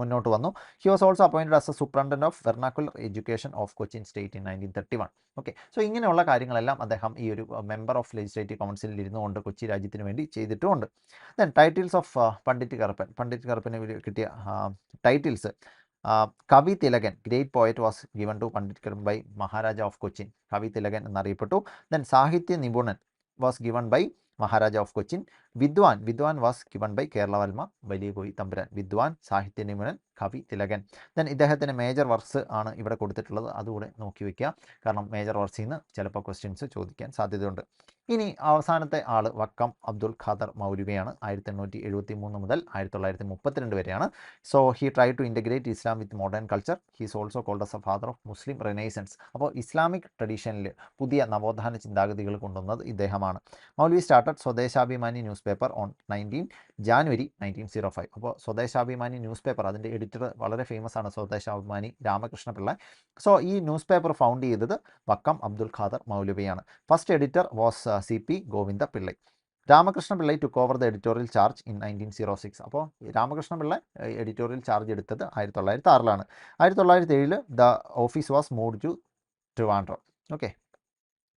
മുന്നോട്ട് വന്നു. He was also appointed as a superintendent of vernacular education of Cochin state in nineteen thirty one okay so ഇങ്ങനെയുള്ള കാര്യങ്ങളെല്ലാം അദ്ദേഹം ഈ ഒരു മെമ്പർ ഓഫ് ലെജിസ്ലേറ്റീവ് കൗൺസിലിൽ ഇരുന്നുകൊണ്ട് കൊച്ചി രാജ്യത്തിന് വേണ്ടി ചെയ്തിട്ടുമുണ്ട് then titles of Pandit Karuppan Pandit കറുപ്പന് കിട്ടിയ titles Kavi Thilakan great poet was given to Pandit Karuppan by Maharaja of Cochin Kavi Thilakan എന്നറിയപ്പെട്ടു. Then Sahithya Nipunan was given by Maharaja of Cochin Vidwan Vidwan was given by Keralavarma വലിയ കോയി തമ്പുരാൻ വിദ്വാൻ Sahithya Nipunan Kavi Thilakan. Then ഇദ്ദേഹത്തിന്റെ major works ആണ് ഇവിടെ കൊടുത്തിട്ടുള്ളത്. അതുകൂടെ നോക്കി വയ്ക്കുക കാരണം മേജർ വർക്ക്സിൽ നിന്ന് ചിലപ്പോൾ ക്വസ്റ്റ്യൻസ് ചോദിക്കാൻ സാധ്യതയുണ്ട്. ഇനി അവസാനത്തെ ആൾ വക്കം അബ്ദുൽ ഖാദർ മൗലവിയാണ്. ആയിരത്തി എണ്ണൂറ്റി എഴുപത്തി മൂന്ന് മുതൽ ആയിരത്തി തൊള്ളായിരത്തി മുപ്പത്തിരണ്ട് വരെയാണ് so he try to integrate Islam with modern culture he's also called as a father of Muslim renaissance അപ്പോൾ ഇസ്ലാമിക് ട്രഡീഷനിൽ പുതിയ നവോത്ഥാന ചിന്താഗതികൾ കൊണ്ടുവന്നത് ഇദ്ദേഹമാണ്. Moulavi started Swadeshabhimani news paper on nineteen January nineteen zero five അപ്പോൾ സ്വദേശാഭിമാനി ന്യൂസ് പേപ്പർ അതിന്റെ editor വളരെ ഫേമസ് ആണ് സ്വദേശാഭിമാനി രാമകൃഷ്ണ പിള്ള സോ ഈ ന്യൂസ് പേപ്പർ ഫൗണ്ട് ചെയ്തത് Vakkom Abdul Khader മൗലവിയാണ്. First editor was C P Govinda Pillai Ramakrishna Pillai took over the editorial charge in nineteen zero six അപ്പോൾ Ramakrishna Pillai editorial charge എടുത്തത് ആയിരത്തി തൊള്ളായിരത്തി ആറിലാണ്. ആയിരത്തി തൊള്ളായിരത്തി ഏഴിൽ the office was moved to Trivandrum okay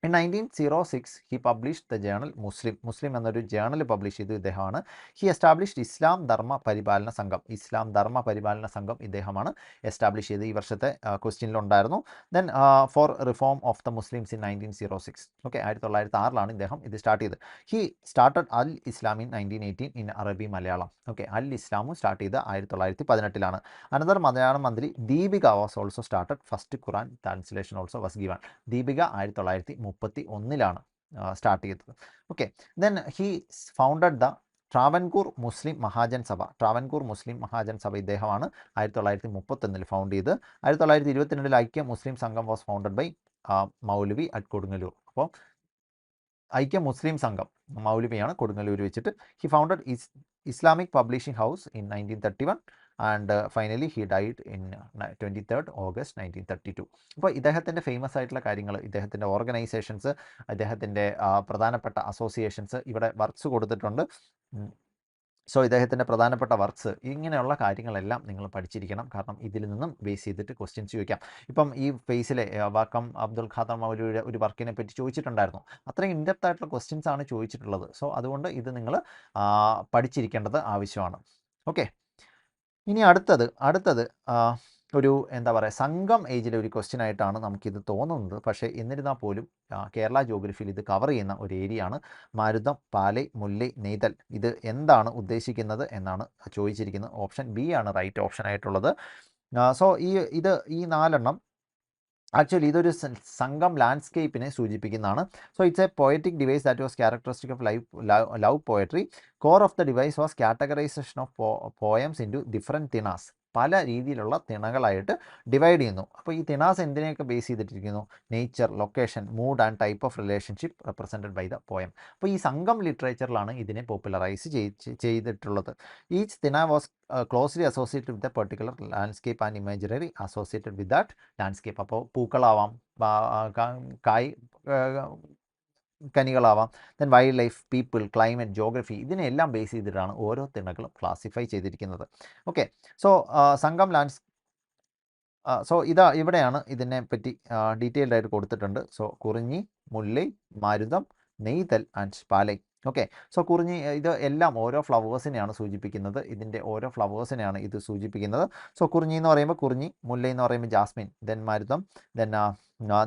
in nineteen zero six he publish the journal Muslim Muslim എന്നൊരു journal publish ചെയ്ത് ഇദ്ദേഹമാണ്. ഹി എസ്റ്റാബ്ലിഷ്ഡ് ഇസ്ലാം ധർമ്മ പരിപാലന സംഘം ഇസ്ലാം ധർമ്മ പരിപാലന സംഘം ഇദ്ദേഹമാണ് എസ്റ്റാബ്ലിഷ് ചെയ്ത് ഈ വർഷത്തെ ക്വസ്റ്റ്യനിലുണ്ടായിരുന്നു then for reform of the Muslims in nineteen zero six okay ആയിരത്തി തൊള്ളായിരത്തി ആറിലാണ് ഇദ്ദേഹം ഇത് സ്റ്റാർട്ട് ചെയ്ത് he started Al Islam in nineteen eighteen in Arabi Malayalam okay അൽ ഇസ്ലാമും സ്റ്റാർട്ട് ചെയ്ത് ആയിരത്തി തൊള്ളായിരത്തി പതിനെട്ടിലാണ് അനന്തർ മലയാളം മന്ത്രി Deepika was also started first Quran translation also was given Deepika ആയിരത്തി തൊള്ളായിരത്തി മുപ്പത്തി ഒന്നിലാണ് സ്റ്റാർട്ട് ചെയ്തത്. Okay then he founded the Travancore Muslim Mahajan Sabha Travancore Muslim Mahajan സഭ ഇദ്ദേഹമാണ് ആയിരത്തി തൊള്ളായിരത്തി മുപ്പത്തൊന്നിൽ ഫൗണ്ട് ചെയ്ത്. ആയിരത്തി തൊള്ളായിരത്തി ഇരുപത്തിരണ്ടിൽ Aikya Muslim Sangham was founded by Moulavi at Kodungallur. അപ്പോൾ ഐക്യ മുസ്ലിം സംഘം മൗലവിയാണ് കൊടുങ്ങല്ലൂർ വെച്ചിട്ട്. He founded is Islamic publishing house in nineteen thirty one and finally he died in twenty third August nineteen thirty two അപ്പോൾ ഇദ്ദേഹത്തിന്റെ famous ആയിട്ടുള്ള കാര്യങ്ങൾ ഇദ്ദേഹത്തിന്റെ organisations ഇദ്ദേഹത്തിന്റെ പ്രധാനപ്പെട്ട അസോസിയേഷൻസ് ഇവിടെ വർക്ക്സ് കൊടുത്തിട്ടുണ്ട്. സോ ഇദ്ദേഹത്തിന്റെ പ്രധാനപ്പെട്ട വർക്ക്സ് ഇങ്ങനെയുള്ള കാര്യങ്ങളെല്ലാം നിങ്ങൾ പഠിച്ചിരിക്കണം. കാരണം ഇതിൽ നിന്നും ബേസ് ചെയ്തിട്ട് ക്വസ്റ്റ്യൻസ് ചോദിക്കാം. ഇപ്പം ഈ ഫേസിലെ വാക്കം അബ്ദുൽ ഖാദർ മൗലിയുടെ ഒരു വർക്കിനെ പറ്റി ചോദിച്ചിട്ടുണ്ടായിരുന്നു. അത്രയും ഇൻഡെപ്ത് ആയിട്ടുള്ള ക്വസ്റ്റ്യൻസ് ആണ് ചോദിച്ചിട്ടുള്ളത്. സോ അതുകൊണ്ട് ഇത് നിങ്ങൾ പഠിച്ചിരിക്കേണ്ടത് ആവശ്യമാണ്. ഓക്കെ ഇനി അടുത്തത് അടുത്തത് ഒരു എന്താ പറയുക സംഘം ഏജിലെ ഒരു ക്വസ്റ്റ്യൻ ആയിട്ടാണ് നമുക്കിത് തോന്നുന്നത്. പക്ഷേ എന്നിരുന്നാൽ പോലും കേരള ജോഗ്രഫിയിൽ ഇത് കവർ ചെയ്യുന്ന ഒരു ഏരിയ ആണ് മാരുതം പാലൈ മുല്ലൈ നെയ്തൽ. ഇത് എന്താണ് ഉദ്ദേശിക്കുന്നത് എന്നാണ് ചോദിച്ചിരിക്കുന്നത്. ഓപ്ഷൻ ബി ആണ് റൈറ്റ് ഓപ്ഷൻ ആയിട്ടുള്ളത്. സോ ഈ ഇത് ഈ നാലെണ്ണം ആക്ച്വലി ഇതൊരു സംഘം ലാൻഡ്സ്കേപ്പിനെ സൂചിപ്പിക്കുന്നതാണ്. So it's a poetic device that was characteristic of live love poetry core of the device was categorization of poems into different thinas പല രീതിയിലുള്ള തിണകളായിട്ട് ഡിവൈഡ് ചെയ്യുന്നു. അപ്പോൾ ഈ തിണാസ് എന്തിനെയൊക്കെ base ചെയ്തിട്ടിരിക്കുന്നു? Nature location mood and type of relationship represented by the poem അപ്പോൾ ഈ സംഘം ലിറ്ററേച്ചറിലാണ് ഇതിനെ പോപ്പുലറൈസ് ചെയ്തിട്ടുള്ളത്. Each thina was closely associated with a particular landscape and imaginary associated with that landscape അപ്പോൾ പൂക്കളാവാം കായ് കനികളാവാം. Then wild life people climate geography ഇതിനെല്ലാം base ചെയ്തിട്ടാണ് ഓരോ തിണകളും ക്ലാസിഫൈ ചെയ്തിരിക്കുന്നത്. Okay so Sangam lands so ഇതാ ഇവിടെയാണ് ഇതിനെ പറ്റി ഡീറ്റെയിൽഡ് ആയിട്ട് കൊടുത്തിട്ടുണ്ട്. So Kurinji Mullai Marutham Neithal and Palai. Okay so Kurinji ഇത് എല്ലാം ഓരോ ഫ്ലവേഴ്സിനെയാണ് സൂചിപ്പിക്കുന്നത്. ഇതിന്റെ ഓരോ ഫ്ലവേഴ്സിനെയാണ് ഇത് സൂചിപ്പിക്കുന്നത്. സോ കുറിഞ്ഞി എന്ന് പറയുമ്പോൾ കുറിഞ്ഞി മുല്ലൈ എന്ന് പറയുമ്പോൾ jasmine then Marutham then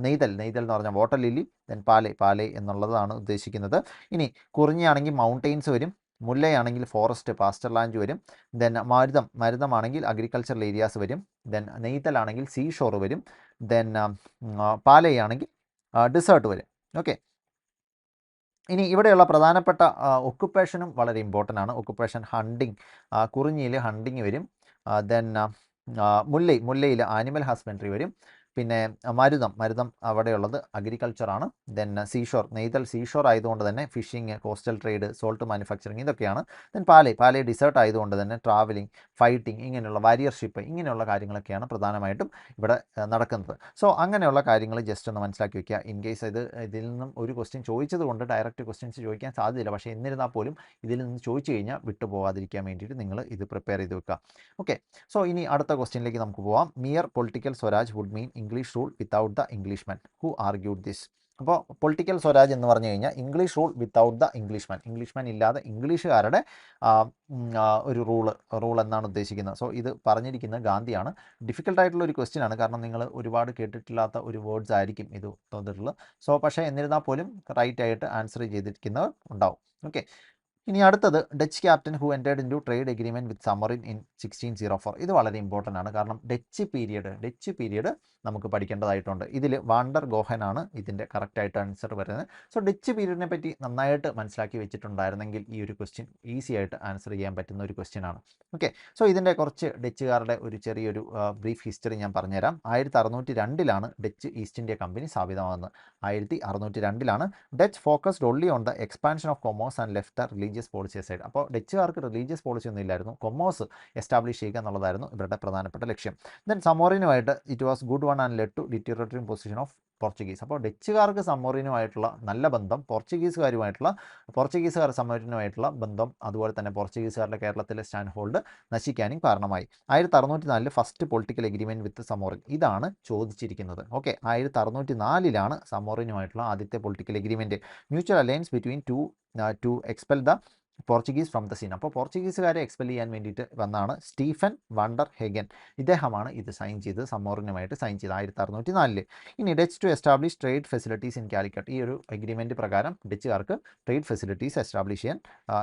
Neithal Neithal എന്ന് പറഞ്ഞാൽ water lily then Palai Palai എന്നുള്ളതാണ് ഉദ്ദേശിക്കുന്നത്. ഇനി കുറിഞ്ഞാണെങ്കിൽ മൗണ്ടെയിൻസ് വരും മുല്ലയാണെങ്കിൽ ഫോറസ്റ്റ് പാസ്റ്റർ ലാൻഡ് വരും ദെൻ മരുതം മരുതമാണെങ്കിൽ അഗ്രികൾച്ചറൽ ഏരിയാസ് വരും ദെൻ നെയ്തലാണെങ്കിൽ സീ ഷോർ വരും ദെൻ പാലയാണെങ്കിൽ ഡിസേർട്ട് വരും. ഓക്കെ ഇനി ഇവിടെയുള്ള പ്രധാനപ്പെട്ട ഒക്കുപ്പേഷനും വളരെ ഇമ്പോർട്ടന്റ് ആണ്. ഒക്കുപ്പേഷൻ ഹണ്ടിങ് കുറിഞ്ഞിയിൽ ഹണ്ടിങ് വരും ദെൻ മുല്ലൈ മുല്ലയിൽ ആനിമൽ ഹസ്ബൻഡറി വരും പിന്നെ മരുതം മരുതം അവിടെയുള്ളത് അഗ്രികൾച്ചറാണ് ദെൻ സീഷോർ നെയ്തൽ സീഷോർ ആയതുകൊണ്ട് തന്നെ fishing coastal trade salt manufacturing ഇതൊക്കെയാണ്. ദെൻ പാലേ പാലേ ഡിസേർട്ട് ആയതുകൊണ്ട് തന്നെ ട്രാവലിംഗ് ഫൈറ്റിംഗ് ഇങ്ങനെയുള്ള വാരിയർഷിപ്പ് ഇങ്ങനെയുള്ള കാര്യങ്ങളൊക്കെയാണ് പ്രധാനമായിട്ടും ഇവിടെ നടക്കുന്നത്. സോ അങ്ങനെയുള്ള കാര്യങ്ങൾ ജസ്റ്റ് ഒന്ന് മനസ്സിലാക്കി വയ്ക്കുക ഇൻ കേസ് ഇത് ഇതിൽ നിന്നും ഒരു ക്വസ്റ്റ്യൻ ചോദിച്ചത് കൊണ്ട് ഡയറക്റ്റ് ക്വസ്റ്റ്യൻസ് ചോദിക്കാൻ സാധ്യതയില്ല. പക്ഷേ എന്നിരുന്നാൽ പോലും ഇതിൽ നിന്ന് ചോദിച്ചു കഴിഞ്ഞാൽ വിട്ടുപോകാതിരിക്കാൻ വേണ്ടിയിട്ട് നിങ്ങൾ ഇത് പ്രിപ്പയർ ചെയ്ത് വെക്കുക. ഓക്കെ സോ ഇനി അടുത്ത ക്വസ്റ്റ്യനിലേക്ക് നമുക്ക് പോവാം. Mere political swaraj would mean English rule without the Englishman who argued this അപ്പോൾ പൊളിറ്റിക്കൽ സ്വരാജ് എന്ന് പറഞ്ഞു കഴിഞ്ഞാൽ English rule without the Englishman Englishman ഇല്ലാതെ ഇംഗ്ലീഷുകാരുടെ ഒരു റൂൾ റൂൾ എന്നാണ് ഉദ്ദേശിക്കുന്നത്. സോ ഇത് പറഞ്ഞിരിക്കുന്ന ഗാന്ധിയാണ്. ഡിഫിക്കൽട്ടായിട്ടുള്ള ഒരു ക്വസ്റ്റ്യൻ ആണ്. കാരണം നിങ്ങൾ ഒരുപാട് കേട്ടിട്ടില്ലാത്ത ഒരു വേർഡ്സ് ആയിരിക്കും ഇത് തന്നിട്ടുള്ളത് സോ പക്ഷേ എന്നിരുന്നാൽ പോലും റൈറ്റ് ആയിട്ട് ആൻസർ ചെയ്തിരിക്കുന്നവർ ഉണ്ടാവും. ഓക്കെ ഇനി അടുത്തത് Dutch captain who entered into trade agreement with Zamorin in sixteen zero four ഇത് വളരെ ഇമ്പോർട്ടന്റ് ആണ്. കാരണം ഡച്ച് പീരിയഡ് ഡച്ച് പീരിയഡ് നമുക്ക് പഠിക്കേണ്ടതായിട്ടുണ്ട്. ഇതിൽ വാണ്ടർ ഗോഹനാണ് ഇതിന്റെ കറക്റ്റായിട്ട് ആൻസർ വരുന്നത്. സോ ഡച്ച് പീരിയഡിനെ പറ്റി നന്നായിട്ട് മനസ്സിലാക്കി വെച്ചിട്ടുണ്ടായിരുന്നെങ്കിൽ ഈ ഒരു ക്വസ്റ്റ്യൻ ഈസി ആയിട്ട് ആൻസർ ചെയ്യാൻ പറ്റുന്ന ഒരു ക്വസ്റ്റ്യൻ ആണ്. ഓക്കെ സോ ഇതിന്റെ കുറച്ച് ഡച്ചുകാരുടെ ഒരു ചെറിയൊരു ബ്രീഫ് ഹിസ്റ്ററി ഞാൻ പറഞ്ഞുതരാം. ആയിരത്തി അറുന്നൂറ്റി രണ്ടിലാണ് ഡച്ച് ഈസ്റ്റ് ഇന്ത്യ കമ്പനി സ്ഥാപിതമാകുന്നത്. ആയിരത്തി അറുന്നൂറ്റി രണ്ടിലാണ് Dutch focused only on the expansion of commerce and left the religious policy side അപ്പോൾ ഡച്ചുകാർക്ക് റിലീജിയസ് പോളിസി ഒന്നും ഇല്ലായിരുന്നു. കൊമേഴ്സ് എസ്റ്റാബ്ലിഷ് ചെയ്യുക എന്നുള്ളതായിരുന്നു ഇവരുടെ പ്രധാനപ്പെട്ട ലക്ഷ്യം. Then സമോറിനുമായിട്ട് it was good one and led to deteriorating position of Portuguese. അപ്പോൾ ഡച്ചുകാർക്ക് സമ്മോറിനുമായിട്ടുള്ള നല്ല ബന്ധം പോർച്ചുഗീസുകാരുമായിട്ടുള്ള പോർച്ചുഗീസുകാർ സമ്മോറിനുമായിട്ടുള്ള ബന്ധം അതുപോലെ തന്നെ പോർച്ചുഗീസുകാരുടെ കേരളത്തിലെ സ്റ്റാൻഡ് ഹോൾഡ് നശിക്കാനും കാരണമായി. ആയിരത്തി അറുന്നൂറ്റി നാലിൽ first political agreement with Zamorin. ഇതാണ് ചോദിച്ചിരിക്കുന്നത്. ഓക്കെ ആയിരത്തി അറുന്നൂറ്റി നാലിലാണ് സമോറിനുമായിട്ടുള്ള ആദ്യത്തെ political agreement mutual alliance between to to expel the Portuguese from the scene. അപ്പോൾ പോർച്ചുഗീസുകാരെ എക്സ്പെൽ ചെയ്യാൻ വേണ്ടിയിട്ട് വന്നാണ് സ്റ്റീഫൻ വണ്ടർ ഹെഗൻ. ഇദ്ദേഹമാണ് ഇത് സൈൻ ചെയ്ത് സമോറിനുമായിട്ട് സൈൻ ചെയ്ത് ആയിരത്തി അറുന്നൂറ്റി നാലിൽ ഇനി Dutch to establish trade facilities in Calicut ഈ ഒരു എഗ്രിമെന്റ് പ്രകാരം ഡച്ചുകാർക്ക് ട്രേഡ് ഫെസിലിറ്റീസ് എസ്റ്റാബ്ലിഷ് ചെയ്യാൻ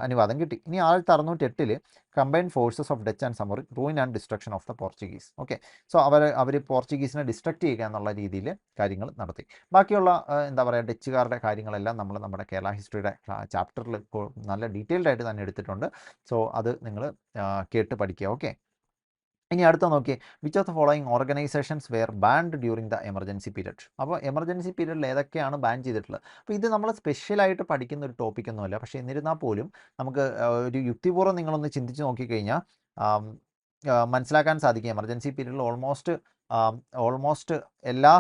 അനുവാദം കിട്ടി. ഇനി ആയിരത്തി അറുന്നൂറ്റി എട്ടിൽ combined forces of Dutch and Zamorin ruin and destruction of the Portuguese okay so അവർ അവർ പോർച്ചുഗീസിനെ ഡിസ്ട്രക്ട് ചെയ്യുക എന്നുള്ള രീതിയിൽ കാര്യങ്ങൾ നടത്തി. ബാക്കിയുള്ള എന്താ പറയുക ഡച്ചുകാരുടെ കാര്യങ്ങളെല്ലാം നമ്മൾ നമ്മുടെ കേരള ഹിസ്റ്ററിയുടെ ചാപ്റ്ററിൽ നല്ല ഡീറ്റെയിൽഡ് ആയിട്ട് തന്നെ എടുത്തിട്ടുണ്ട്. സോ അത് നിങ്ങൾ കേട്ട് പഠിക്കുക. ഓക്കെ ഇനി അടുത്ത നോക്കിയേ. Which of the following organizations were banned during the emergency period അപ്പോൾ എമർജൻസി പീരിയഡിൽ ഏതൊക്കെയാണ് ബാൻ ചെയ്തിട്ടുള്ളത്? അപ്പോൾ ഇത് നമ്മൾ സ്പെഷ്യലായിട്ട് പഠിക്കുന്ന ഒരു ടോപ്പിക്കൊന്നുമല്ല പക്ഷേ എന്നിരുന്നാൽ പോലും നമുക്ക് ഒരു യുക്തിപൂർവം നിങ്ങളൊന്ന് ചിന്തിച്ച് നോക്കിക്കഴിഞ്ഞാൽ മനസ്സിലാക്കാൻ സാധിക്കും എമർജൻസി പീരീഡിൽ ഓൾമോസ്റ്റ് ഓൾമോസ്റ്റ് എല്ലാ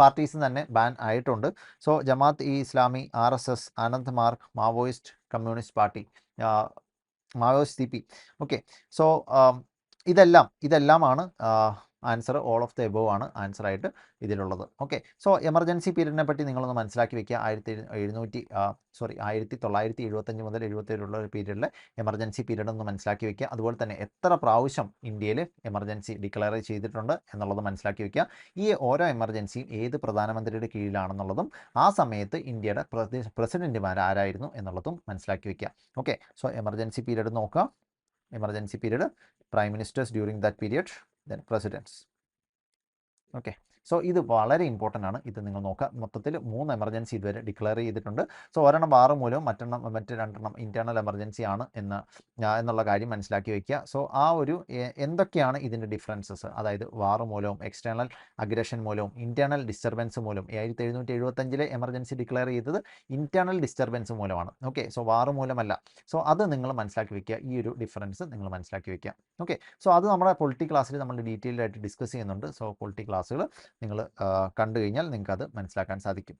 പാർട്ടീസും തന്നെ ബാൻ ആയിട്ടുണ്ട്. So Jamaat e Islami R S S Anand Marg Maoist communist party Maoist C P. Okay so ഇതെല്ലാം ഇതെല്ലാമാണ് answer all of the above ആണ് ആൻസർ ആയിട്ട് ഇതിലുള്ളത്. ഓക്കെ സോ എമർജൻസി പീരീഡിനെ പറ്റി നിങ്ങളൊന്ന് മനസ്സിലാക്കി വെക്കുക. ആയിരത്തി എഴുന്നൂറ്റി സോറി ആയിരത്തി തൊള്ളായിരത്തി എഴുപത്തഞ്ച് മുതൽ എഴുപത്തേഴുള്ള ഒരു പീരീഡിലെ എമർജൻസി പീരീഡ് ഒന്ന് മനസ്സിലാക്കി വെക്കുക. അതുപോലെ തന്നെ എത്ര പ്രാവശ്യം ഇന്ത്യയിൽ എമർജൻസി ഡിക്ലെയർ ചെയ്തിട്ടുണ്ട് എന്നുള്ളത് മനസ്സിലാക്കി വെക്കുക. ഈ ഓരോ എമർജൻസിയും ഏത് പ്രധാനമന്ത്രിയുടെ കീഴിലാണെന്നുള്ളതും ആ സമയത്ത് ഇന്ത്യയുടെ പ്രസിഡന്റുമാർ ആരായിരുന്നു എന്നുള്ളതും മനസ്സിലാക്കി വെക്കുക. ഓക്കെ സോ എമർജൻസി പീരീഡ് നോക്കുക. Emergency period prime ministers during that period then presidents okay so ഇത് വളരെ ഇമ്പോർട്ടന്റ് ആണ്. ഇത് നിങ്ങൾ നോക്കുക. മൊത്തത്തിൽ മൂന്ന് എമർജൻസി ഇതുവരെ ഡിക്ലെയർ ചെയ്തിട്ടുണ്ട്. സോ ഒരെണ്ണം വാറ് മൂലവും മറ്റെണ്ണം മറ്റ് രണ്ടെണ്ണം ഇന്റേർണൽ എമർജൻസി ആണ് എന്ന് എന്നുള്ള കാര്യം മനസ്സിലാക്കി വയ്ക്കുക സോ ആ ഒരു എന്തൊക്കെയാണ് ഇതിന്റെ ഡിഫറൻസസ് അതായത് വാറ് മൂലവും എക്സ്റ്റേണൽ അഗ്രഷൻ മൂലവും ഇന്റേർണൽ ഡിസ്റ്റർബൻസ് മൂലം ഏഴായിരത്തി എഴുന്നൂറ്റി എഴുപത്തഞ്ചിലെ എമർജൻസി ഡിക്ലെയർ ചെയ്തത് ഇന്റേർണൽ ഡിസ്റ്റർബൻസ് മൂലമാണ്. ഓക്കെ സോ വാറ് മൂലമല്ല. സോ അത് നിങ്ങൾ മനസ്സിലാക്കി വയ്ക്കുക ഈ ഒരു ഡിഫറൻസ് നിങ്ങൾ മനസ്സിലാക്കി വയ്ക്കുക ഓക്കെ സോ അത് നമ്മുടെ പൊളിറ്റി ക്ലാസ്സിൽ നമ്മൾ ഡീറ്റെയിൽഡ് ആയിട്ട് ഡിസ്കസ് ചെയ്യുന്നുണ്ട്. സോ പൊളിറ്റി ക്ലാസ്സുകൾ നിങ്ങൾ കണ്ടു കഴിഞ്ഞാൽ നിങ്ങൾക്കത് മനസ്സിലാക്കാൻ സാധിക്കും.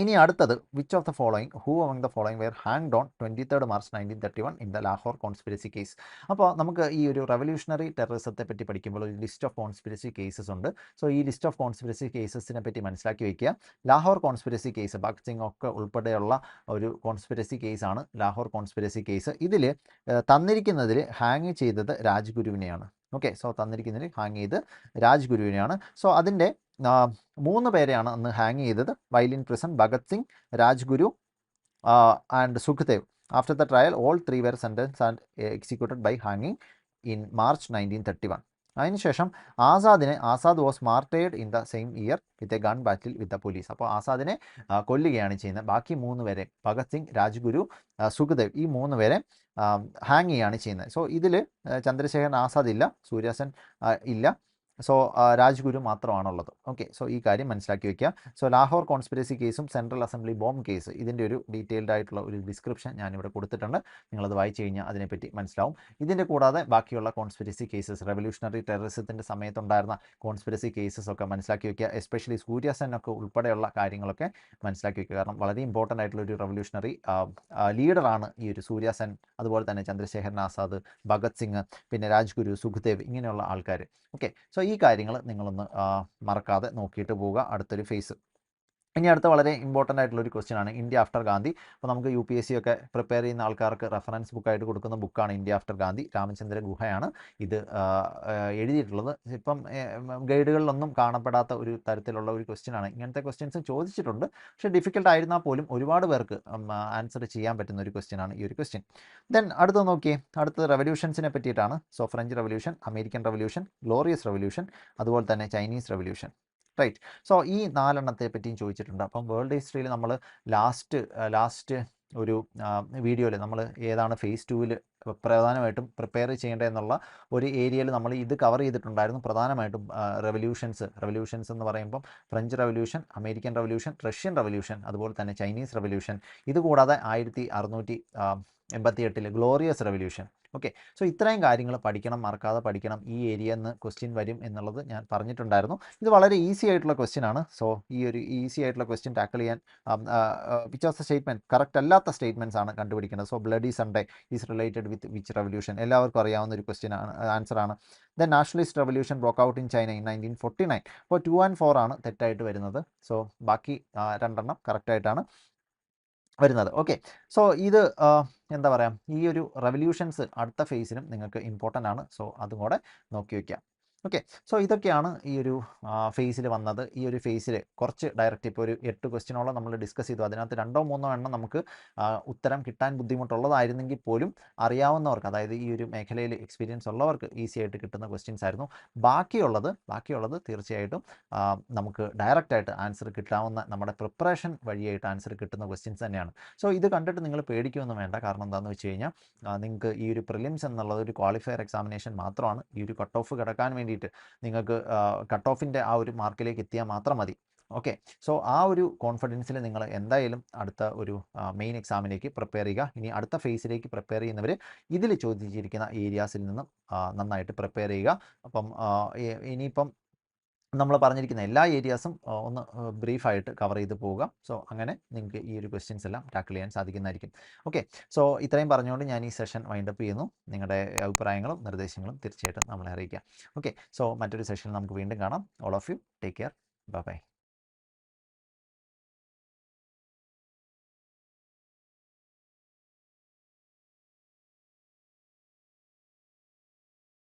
ഇനി അടുത്തത് which of the following who among the following were hang on twenty third March nineteen thirty one in the Lahore conspiracy case അപ്പോൾ നമുക്ക് ഈ ഒരു റവല്യൂഷണറി ടെററിസത്തെ പറ്റി പഠിക്കുമ്പോൾ ഒരു ലിസ്റ്റ് ഓഫ് കോൺസ്പിരസി കേസസ് ഉണ്ട്. സോ ഈ ലിസ്റ്റ് ഓഫ് കോൺസ്പിരസി കേസസിനെ പറ്റി മനസ്സിലാക്കി വയ്ക്കുക. ലാഹോർ കോൺസ്പിരസി കേസ് ഭഗത് സിംഗ് ഒക്കെ ഉൾപ്പെടെയുള്ള ഒരു കോൺസ്പിരസി കേസാണ് ലാഹോർ കോൺസ്പിരസി കേസ് ഇതിൽ തന്നിരിക്കുന്നതിൽ ഹാങ് ചെയ്തത് രാജ്ഗുരുവിനെയാണ്. ഓക്കെ സോ തന്നിരിക്കുന്നതിൽ ഹാങ് ചെയ്ത് രാജ്ഗുരുവിനെയാണ്. സോ അതിന്റെ മൂന്ന് പേരെയാണ് അന്ന് ഹാങ് ചെയ്തത്. While in prison Bhagat Singh Rajguru and Sukhdev. After the trial all three were sentence and executed by ഹാങ്ങിങ് in March nineteen thirty one അതിനുശേഷം ആസാദിനെ Azad was martyred in the same year with a gun battle with the police അപ്പോൾ ആസാദിനെ കൊല്ലുകയാണ് ചെയ്യുന്നത്. ബാക്കി മൂന്ന് പേരെ ഭഗത് സിംഗ് രാജ്ഗുരു സുഖദേവ് ഈ മൂന്ന് പേരെ ഹാങ് ചെയ്യാണ് ചെയ്യുന്നത്. സോ ഇതിൽ ചന്ദ്രശേഖരൻ ആസാദ് ഇല്ല സൂര്യാസൻ ഇല്ല. സോ രാജ്ഗുരു മാത്രമാണുള്ളത്. ഓക്കെ സോ ഈ കാര്യം മനസ്സിലാക്കി വെക്കുക സോ ലാഹോർ കോൺസ്പിരസി കേസും സെൻട്രൽ അസംബ്ലി ബോംബ് കേസ് ഇതിന്റെ ഒരു ഡീറ്റെയിൽഡ് ആയിട്ടുള്ള ഒരു ഡിസ്ക്രിപ്ഷൻ ഞാനിവിടെ കൊടുത്തിട്ടുണ്ട്. നിങ്ങളത് വായിച്ചു കഴിഞ്ഞാൽ അതിനെപ്പറ്റി മനസ്സിലാവും. ഇതിന്റെ കൂടാതെ ബാക്കിയുള്ള കോൺസ്പിരസി കേസസ് റെവല്യൂഷണറി ടെററിസത്തിന്റെ സമയത്തുണ്ടായിരുന്ന കോൺസ്പിരസി കേസസ് ഒക്കെ മനസ്സിലാക്കി വെക്കുക എസ്പെഷ്യലി സൂര്യാസൻ ഒക്കെ ഉൾപ്പെടെയുള്ള കാര്യങ്ങളൊക്കെ മനസ്സിലാക്കി വെക്കുക കാരണം വളരെ ഇമ്പോർട്ടന്റ് ആയിട്ടുള്ള ഒരു റെവല്യൂഷണറി ലീഡറാണ് ഈ ഒരു സൂര്യാസൻ അതുപോലെ തന്നെ ചന്ദ്രശേഖരൻ ആസാദ് ഭഗത് സിംഗ് പിന്നെ രാജ്ഗുരു സുഖ്ദേവ് ഇങ്ങനെയുള്ള ആൾക്കാർ ഓക്കെ സോ കാര്യങ്ങൾ നിങ്ങളൊന്ന് മറക്കാതെ നോക്കിയിട്ട് പോവുക. അടുത്തൊരു ഫേസ് ഇനി അടുത്ത വളരെ ഇമ്പോർട്ടന്റ് ആയിട്ടുള്ള ഒരു ക്വസ്റ്റ്യൻ ആണ് ഇന്ത്യ ആഫ്റ്റർ ഗാന്ധി അപ്പോൾ നമുക്ക് യു പി എസ് സി ഒക്കെ പ്രിപ്പയർ ചെയ്യുന്ന ആൾക്കാർക്ക് റെഫറൻസ് ബുക്കായിട്ട് കൊടുക്കുന്ന ബുക്കാണ് ഇന്ത്യ ആഫ്റ്റർ ഗാന്ധി രാമചന്ദ്ര ഗുഹയാണ് ഇത് എഴുതിയിട്ടുള്ളത്. ഇപ്പം ഗൈഡുകളിലൊന്നും കാണപ്പെടാത്ത ഒരു തരത്തിലുള്ള ഒരു ക്വസ്റ്റ്യൻ ആണ്. ഇങ്ങനത്തെ ക്വസ്റ്റ്യൻസ് ചോദിച്ചിട്ടുണ്ട്. പക്ഷേ ഡിഫിക്കൽട്ട് ആയിരുന്നാൽ പോലും ഒരുപാട് പേർക്ക് ആൻസർ ചെയ്യാൻ പറ്റുന്ന ഒരു ക്വസ്റ്റ്യൻ ആണ് ഈ ഒരു ക്വസ്റ്റ്യൻ ദെൻ അടുത്ത നോക്കിയേ. അടുത്തത് റെവല്യൂഷൻസിനെ പറ്റിയിട്ടാണ്. So French revolution American revolution glorious revolution അതുപോലെ തന്നെ ചൈനീസ് റെവല്യൂഷൻ റൈറ്റ് സോ ഈ നാലെണ്ണത്തെ പറ്റിയും ചോദിച്ചിട്ടുണ്ട്. അപ്പം വേൾഡ് ഹിസ്റ്ററിയിൽ നമ്മൾ ലാസ്റ്റ് ലാസ്റ്റ് ഒരു വീഡിയോയിൽ നമ്മൾ ഏതാണ് ഫേസ് ടൂവിൽ പ്രധാനമായിട്ടും പ്രിപ്പയർ ചെയ്യേണ്ടതെന്നുള്ള ഒരു ഏരിയയിൽ നമ്മൾ ഇത് കവർ ചെയ്തിട്ടുണ്ടായിരുന്നു. പ്രധാനമായിട്ടും റെവല്യൂഷൻസ് റെവല്യൂഷൻസ് എന്ന് പറയുമ്പം French revolution American revolution Russian revolution അതുപോലെ തന്നെ ചൈനീസ് റെവല്യൂഷൻ ഇതുകൂടാതെ ആയിരത്തി അറുന്നൂറ്റി എൺപത്തി എട്ടിൽ ഗ്ലോറിയസ് റെവല്യൂഷൻ ഓക്കെ സോ ഇത്രയും കാര്യങ്ങൾ പഠിക്കണം മറക്കാതെ പഠിക്കണം ഈ ഏരിയ എന്ന് ക്വസ്റ്റ്യൻ വരും എന്നുള്ളത് ഞാൻ പറഞ്ഞിട്ടുണ്ടായിരുന്നു. ഇത് വളരെ ഈസി ആയിട്ടുള്ള ക്വസ്റ്റ്യൻ ആണ്. സോ ഈ ഒരു ഈസി ആയിട്ടുള്ള ക്വസ്റ്റ്യൻ ടാക്കിൾ ചെയ്യാൻ which of the statement correct അല്ലാത്ത സ്റ്റേറ്റ്മെന്റ്സ് ആണ് കണ്ടുപിടിക്കുന്നത്. So bloody Sunday is related with which revolution എല്ലാവർക്കും അറിയാവുന്ന ഒരു ക്വസ്റ്റ്യൻ ആണ് ആൻസർ ആണ്. Then nationalist revolution broke out in China in nineteen forty nine അപ്പോൾ ടു ആൻഡ് ഫോർ ആണ് തെറ്റായിട്ട് വരുന്നത്. സോ ബാക്കി രണ്ടെണ്ണം കറക്റ്റായിട്ടാണ് വരുന്നത്. ഓക്കെ സോ ഇത് എന്താ പറയുക ഈ ഒരു റെവല്യൂഷൻസ് അടുത്ത ഫേസിനും നിങ്ങൾക്ക് ഇമ്പോർട്ടന്റ് ആണ്. സോ അതും കൂടെ നോക്കി വയ്ക്കാം ഓക്കെ. സോ ഇതൊക്കെയാണ് ഈ ഒരു ഫേസിൽ വന്നത്. ഈ ഒരു ഫേസിൽ കുറച്ച് ഡയറക്റ്റ് ഇപ്പോൾ ഒരു എട്ട് ക്വസ്റ്റിനോളം നമ്മൾ ഡിസ്കസ് ചെയ്തു. അതിനകത്ത് രണ്ടോ മൂന്നോ എണ്ണം നമുക്ക് ഉത്തരം കിട്ടാൻ ബുദ്ധിമുട്ടുള്ളതായിരുന്നെങ്കിൽ പോലും അറിയാവുന്നവർക്ക് അതായത് ഈ ഒരു മേഖലയിൽ എക്സ്പീരിയൻസ് ഉള്ളവർക്ക് ഈസി ആയിട്ട് കിട്ടുന്ന ക്വസ്റ്റ്യൻസ് ആയിരുന്നു. ബാക്കിയുള്ളത് ബാക്കിയുള്ളത് തീർച്ചയായിട്ടും നമുക്ക് ഡയറക്റ്റായിട്ട് ആൻസർ കിട്ടാവുന്ന നമ്മുടെ പ്രിപ്പറേഷൻ വഴിയായിട്ട് ആൻസർ കിട്ടുന്ന ക്വസ്റ്റ്യൻസ് തന്നെയാണ്. സോ ഇത് കണ്ടിട്ട് നിങ്ങൾ പേടിക്കുമെന്ന് വേണ്ട. കാരണം എന്താണെന്ന് വെച്ച് കഴിഞ്ഞാൽ നിങ്ങൾക്ക് ഈ ഒരു പ്രിലിംസ് എന്നുള്ളത് ഒരു ക്വാളിഫയർ എക്സാമിനേഷൻ മാത്രമാണ്. ഈ ഒരു കട്ട് ഓഫ് കിടക്കാൻ വേണ്ടിയിട്ട് നിങ്ങൾക്ക് കട്ട് ഓഫിന്റെ ആ ഒരു മാർക്കിലേക്ക് എത്തിയാൽ മാത്രം മതി. ഓക്കെ. സോ ആ ഒരു കോൺഫിഡൻസിൽ നിങ്ങൾ എന്തായാലും അടുത്ത ഒരു മെയിൻ എക്സാമിലേക്ക് പ്രിപ്പയർ ചെയ്യുക. ഇനി അടുത്ത ഫേസിലേക്ക് പ്രിപ്പയർ ചെയ്യുന്നവർ ഇതിൽ ചോദിച്ചിരിക്കുന്ന ഏരിയാസിൽ നിന്നും നന്നായിട്ട് പ്രിപ്പയർ ചെയ്യുക. അപ്പം ഇനിയിപ്പം നമ്മൾ പറഞ്ഞിരിക്കുന്ന എല്ലാ ഏരിയാസും ഒന്ന് ബ്രീഫായിട്ട് കവർ ചെയ്ത് പോവുക സോ അങ്ങനെ നിങ്ങൾക്ക് ഈ ഒരു ക്വസ്റ്റ്യൻസ് എല്ലാം ടാക്കിൾ ചെയ്യാൻ സാധിക്കുന്നതായിരിക്കും. ഓക്കെ സോ ഇത്രയും പറഞ്ഞുകൊണ്ട് ഞാൻ ഈ സെഷൻ വൈൻഡപ്പ് ചെയ്യുന്നു. നിങ്ങളുടെ അഭിപ്രായങ്ങളും നിർദ്ദേശങ്ങളും തീർച്ചയായിട്ടും നമ്മളെ അറിയിക്കാം. ഓക്കെ സോ മറ്റൊരു സെഷനിൽ നമുക്ക് വീണ്ടും കാണാം. All of you take care bye